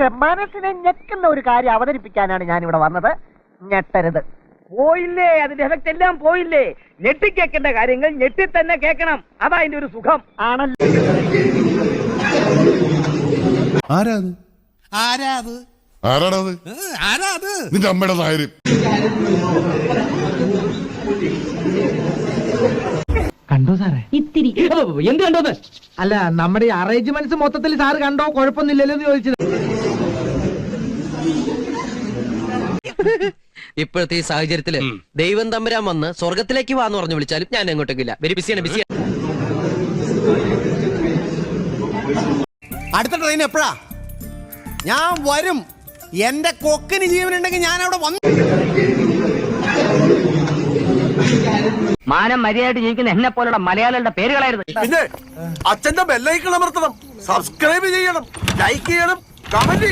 പക്ഷെ മനസ്സിനെ ഞെക്കുന്ന ഒരു കാര്യം അവതരിപ്പിക്കാനാണ് ഞാൻ ഇവിടെ വന്നത്. ഞെട്ടരുത്. പോയില്ലേ അതിന്റെ എഫക്റ്റ് എല്ലാം പോയില്ലേ? ഞെട്ടിക്കേക്കേണ്ട കാര്യങ്ങൾ ഞെട്ടി തന്നെ കേൾക്കണം. അതാ അതിന്റെ ഒരു സുഖം. ആണല്ലോ. ആരാ അത്? ആരാ അത്? ആരാ അത്? നിന്റെ അമ്മയുടെ നായര്. കണ്ടോ സാറേ? ഇത്തിരി. എന്ത് കണ്ടോന്ന്? അല്ല നമ്മുടെ ഈ അറേഞ്ച്മെന്റ്സ് മൊത്തത്തിൽ സാറ് കണ്ടോ? കുഴപ്പമൊന്നുമില്ലല്ലോ എന്ന് ചോദിച്ചത്. ഇപ്പോഴത്തെ ഈ സാഹചര്യത്തിൽ ദൈവം തമ്പുരാൻ വന്ന് സ്വർഗത്തിലേക്ക് വാന്ന് പറഞ്ഞു വിളിച്ചാലും ഞാൻ എങ്ങോട്ടേക്കില്ല വെരി. ബിസിയാണ് ബിസിയാണ് അടുത്ത ട്രെയിൻ എപ്പോഴാ? ഞാൻ വരും. എന്റെ കൊക്കിന് ജീവനുണ്ടെങ്കിൽ ഞാൻ അവിടെ വന്നു മാനം മര്യാദയായിട്ട് ജീവിക്കുന്ന എന്നെ പോലുള്ള മലയാളികളുടെ പേരുകളായിരുന്നു. പിന്നെ അച്ഛന്റെ ബെല്ലൈക്കൾ അമർത്തണം. സബ്സ്ക്രൈബ് ചെയ്യണം. ലൈക്ക് ചെയ്യണം. കമന്റ്